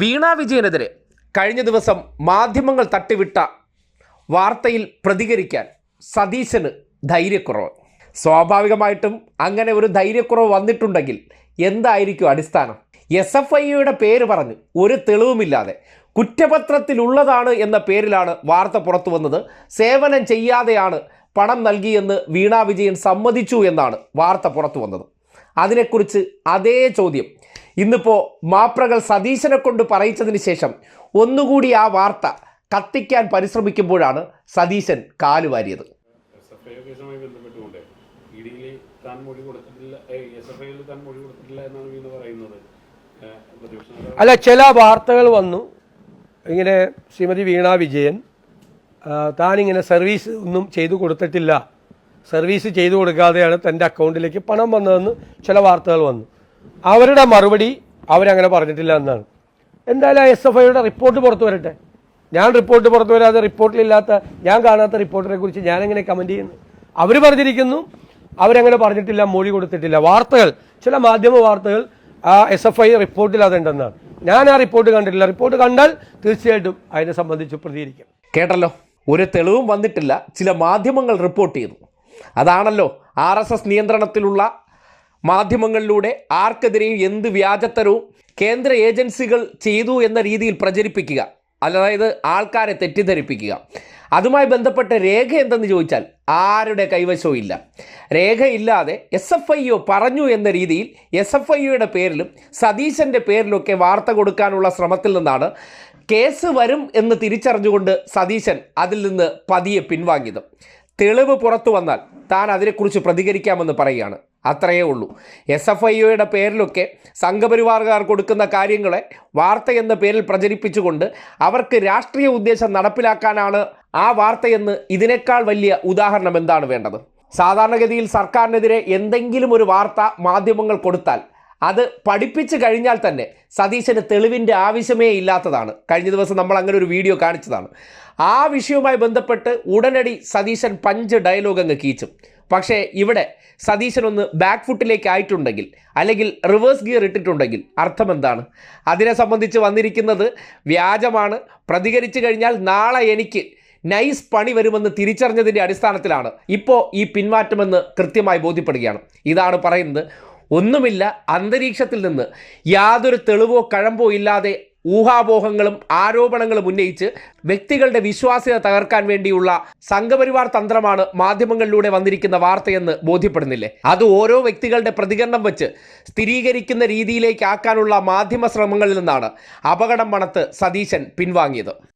വീണ വിജയനെതിരെ കഴിഞ്ഞ ദിവസം മാധ്യമങ്ങൾ തട്ടിവിട്ട വാർത്തയിൽ പ്രതികരിക്കാൻ സതീശന് ധൈര്യക്കുറവ്. സ്വാഭാവികമായിട്ടും അങ്ങനെ ഒരു ധൈര്യക്കുറവ് വന്നിട്ടുണ്ടെങ്കിൽ എന്തായിരിക്കും അടിസ്ഥാനം? എസ് എഫ് ഐയുടെ പേര് പറഞ്ഞ് ഒരു തെളിവുമില്ലാതെ കുറ്റപത്രത്തിലുള്ളതാണ് എന്ന പേരിലാണ് വാർത്ത പുറത്തു വന്നത്. സേവനം ചെയ്യാതെയാണ് പണം നൽകിയെന്ന് വീണ വിജയൻ സമ്മതിച്ചു എന്നാണ് വാർത്ത പുറത്തു വന്നത്. അതിനെക്കുറിച്ച് അതേ ചോദ്യം ഇന്നിപ്പോൾ മാപ്രകൾ സതീശനെ കൊണ്ട് പറയിച്ചതിന് ശേഷം ഒന്നുകൂടി ആ വാർത്ത കത്തിക്കാൻ പരിശ്രമിക്കുമ്പോഴാണ് സതീശൻ കാലുവാരിയത് അല്ല ചില വാർത്തകൾ വന്നു. ഇങ്ങനെ ശ്രീമതി വീണ വിജയൻ താനിങ്ങനെ സർവീസ് ഒന്നും ചെയ്തു കൊടുത്തിട്ടില്ല. സർവീസ് ചെയ്തു കൊടുക്കാതെയാണ് തന്റെ അക്കൗണ്ടിലേക്ക് പണം വന്നതെന്ന് ചില വാർത്തകൾ വന്നു. അവരുടെ മറുപടി അവരങ്ങനെ പറഞ്ഞിട്ടില്ല എന്നാണ്. എന്തായാലും എസ് എഫ് ഐയുടെ റിപ്പോർട്ട് പുറത്തു വരട്ടെ. ഞാൻ റിപ്പോർട്ട് പുറത്തു വരാതെ റിപ്പോർട്ടിലില്ലാത്ത ഞാൻ കാണാത്ത റിപ്പോർട്ടിനെ കുറിച്ച് ഞാനെങ്ങനെ കമന്റ് ചെയ്യുന്നു? അവർ പറഞ്ഞിരിക്കുന്നു അവരങ്ങനെ പറഞ്ഞിട്ടില്ല മൊഴി കൊടുത്തിട്ടില്ല. വാർത്തകൾ ചില മാധ്യമ വാർത്തകൾ ആ എസ് എഫ് ഐ റിപ്പോർട്ടിൽ അതുണ്ടെന്നാണ് ഞാൻ ആ റിപ്പോർട്ട് കണ്ടിട്ടില്ല. റിപ്പോർട്ട് കണ്ടാൽ തീർച്ചയായിട്ടും അതിനെ സംബന്ധിച്ച് പ്രതികരിക്കും. കേട്ടല്ലോ? ഒരു തെളിവും വന്നിട്ടില്ല. ചില മാധ്യമങ്ങൾ റിപ്പോർട്ട് ചെയ്തു അതാണല്ലോ ആർ നിയന്ത്രണത്തിലുള്ള മാധ്യമങ്ങളിലൂടെ ആർക്കെതിരെയും എന്ത് വ്യാജത്തരവും കേന്ദ്ര ഏജൻസികൾ ചെയ്തു എന്ന രീതിയിൽ പ്രചരിപ്പിക്കുക. അതായത് ആൾക്കാരെ തെറ്റിദ്ധരിപ്പിക്കുക. അതുമായി ബന്ധപ്പെട്ട രേഖ എന്തെന്ന് ചോദിച്ചാൽ ആരുടെ കൈവശവും ഇല്ല. രേഖയില്ലാതെ എസ് എഫ് ഐ ഒ പറഞ്ഞു എന്ന രീതിയിൽ എസ് എഫ് ഐ ഒയുടെ പേരിലും സതീശന്റെ പേരിലൊക്കെ വാർത്ത കൊടുക്കാനുള്ള ശ്രമത്തിൽ നിന്നാണ് കേസ് വരും എന്ന് തിരിച്ചറിഞ്ഞുകൊണ്ട് സതീശൻ അതിൽ നിന്ന് പതിയെ പിൻവാങ്ങിയത്. തെളിവ് പുറത്തു വന്നാൽ താൻ അതിനെക്കുറിച്ച് പ്രതികരിക്കാമെന്ന് പറയുകയാണ്. അത്രയേ ഉള്ളൂ. എസ് എഫ് ഐ ഒയുടെ പേരിലൊക്കെ സംഘപരിവാറുകാർ കൊടുക്കുന്ന കാര്യങ്ങളെ വാർത്ത എന്ന പേരിൽ പ്രചരിപ്പിച്ചുകൊണ്ട് അവർക്ക് രാഷ്ട്രീയ ഉദ്ദേശം നടപ്പിലാക്കാനാണ് ആ വാർത്തയെന്ന് ഇതിനേക്കാൾ വലിയ ഉദാഹരണം എന്താണ് വേണ്ടത്? സാധാരണഗതിയിൽ സർക്കാരിനെതിരെ എന്തെങ്കിലും ഒരു വാർത്ത മാധ്യമങ്ങൾ കൊടുത്താൽ അത് പഠിപ്പിച്ചു കഴിഞ്ഞാൽ തന്നെ സതീശന് തെളിവിന്റെ ആവശ്യമേ ഇല്ലാത്തതാണ്. കഴിഞ്ഞ ദിവസം നമ്മൾ അങ്ങനെ ഒരു വീഡിയോ കാണിച്ചതാണ്. ആ വിഷയവുമായി ബന്ധപ്പെട്ട് ഉടനടി സതീശൻ പഞ്ച് ഡയലോഗ് അങ്ങ് കീച്ചും. പക്ഷേ ഇവിടെ സതീശൻ ഒന്ന് ബാക്ക് ഫുട്ടിലേക്ക് ആയിട്ടുണ്ടെങ്കിൽ അല്ലെങ്കിൽ റിവേഴ്സ് ഗിയർ ഇട്ടിട്ടുണ്ടെങ്കിൽ അർത്ഥം എന്താണ് അതിനെ സംബന്ധിച്ച് വന്നിരിക്കുന്നത് വ്യാജമാണ്. പ്രതികരിച്ചു കഴിഞ്ഞാൽ നാളെ എനിക്ക് നൈസ് പണി വരുമെന്ന് തിരിച്ചറിഞ്ഞതിന്റെ അടിസ്ഥാനത്തിലാണ്. ഇപ്പോൾ ഈ പിന്മാറ്റമെന്ന് കൃത്യമായി ബോധ്യപ്പെടുകയാണ്. ഇതാണ് പറയുന്നത്. ഒന്നുമില്ല അന്തരീക്ഷത്തിൽ നിന്ന് യാതൊരു തെളിവോ കഴമ്പോ ഇല്ലാതെ ഊഹാപോഹങ്ങളും ആരോപണങ്ങളും ഉന്നയിച്ച് വ്യക്തികളുടെ വിശ്വാസ്യത തകർക്കാൻ വേണ്ടിയുള്ള സംഘപരിവാർ തന്ത്രമാണ് മാധ്യമങ്ങളിലൂടെ വന്നിരിക്കുന്ന വാർത്തയെന്ന് ബോധ്യപ്പെടുന്നില്ലേ? അത് ഓരോ വ്യക്തികളുടെ പ്രതികരണം വെച്ച് സ്ഥിരീകരിക്കുന്ന രീതിയിലേക്കാക്കാനുള്ള മാധ്യമ ശ്രമങ്ങളിൽ നിന്നാണ് അപകടം മണത്ത് സതീശൻ പിൻവാങ്ങിയത്.